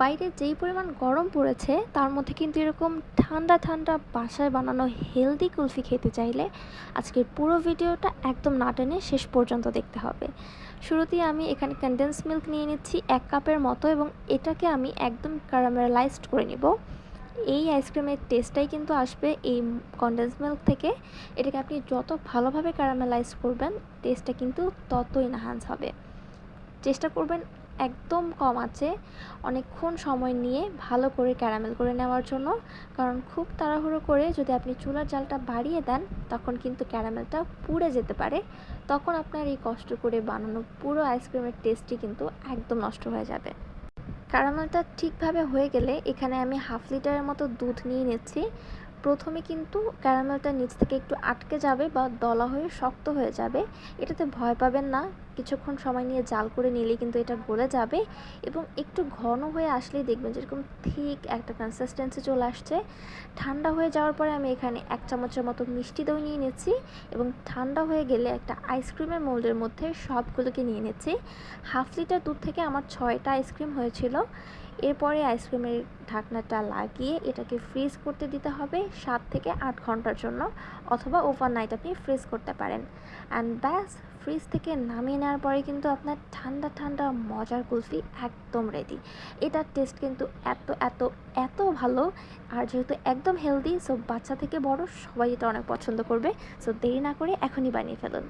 বাইরে যেই পরিমাণ গরম পড়েছে, তার মধ্যে কিন্তু এরকম ঠান্ডা ঠান্ডা বাসায় বানানো হেলদি কুলফি খেতে চাইলে আজকের পুরো ভিডিওটা একদম না টেনে শেষ পর্যন্ত দেখতে হবে। শুরুতেই আমি এখানে কনডেন্স মিল্ক নিয়ে নিচ্ছি এক কাপের মতো এবং এটাকে আমি একদম ক্যারামেলাইজড করে নিব। এই আইসক্রিমের টেস্টটাই কিন্তু আসবে এই কনডেন্স মিল্ক থেকে। এটাকে আপনি যত ভালোভাবে ক্যারামেলাইজ করবেন টেস্টটা কিন্তু ততই এনহান্স হবে। চেষ্টা করবেন একদম কম আছে। অনেকক্ষণ সময় নিয়ে ভালো করে ক্যারামেল করে নেওয়ার জন্য। কারণ খুব তাড়াহুড়ো করে যদি আপনি চুলার জালটা বাড়িয়ে দেন, তখন কিন্তু ক্যারামেলটা পুড়ে যেতে পারে। তখন আপনার এই কষ্ট করে বানানো পুরো আইসক্রিমের টেস্টই কিন্তু একদম নষ্ট হয়ে যাবে। ক্যারামেলটা ঠিকভাবে হয়ে গেলে এখানে আমি হাফ লিটারের মতো দুধ নিয়ে নিচ্ছি। প্রথমে কিন্তু ক্যারামেলটা নিচ থেকে একটু আটকে যাবে বা দলা হয়ে শক্ত হয়ে যাবে। এটাতে ভয় পাবেন না। কিছুক্ষণ সময় নিয়ে জাল করে নিলেই কিন্তু এটা গলে যাবে এবং একটু ঘন হয়ে আসলেই দেখবেন যেরকম ঠিক একটা কনসিস্টেন্সি চলে আসছে। ঠান্ডা হয়ে যাওয়ার পরে আমি এখানে এক চামচের মতো মিষ্টি দই নিয়ে নিচ্ছি এবং ঠান্ডা হয়ে গেলে একটা আইসক্রিমের মোল্ডের মধ্যে সবগুলোকে নিয়ে নিচ্ছি। হাফ লিটার দুধ থেকে আমার ছয়টা আইসক্রিম হয়েছিল। এরপরে আইসক্রিমের ঢাকনাটা লাগিয়ে এটাকে ফ্রিজ করতে দিতে হবে সাত থেকে আট ঘণ্টার জন্য অথবা ওভারনাইট আপনি ফ্রিজ করতে পারেন। অ্যান্ড ব্যাস ফ্রিজ থেকে নামিয়ে নেওয়ার পরে কিন্তু আপনার ঠান্ডা ঠান্ডা, মজার কুলফি একদম রেডি এটার টেস্ট কিন্তু এত এত এত ভালো। আর যেহেতু একদম হেলদি সো বাচ্চা থেকে বড়, সবাই এটা অনেক পছন্দ করবে। সো দেরি না করে এখনই বানিয়ে ফেলুন।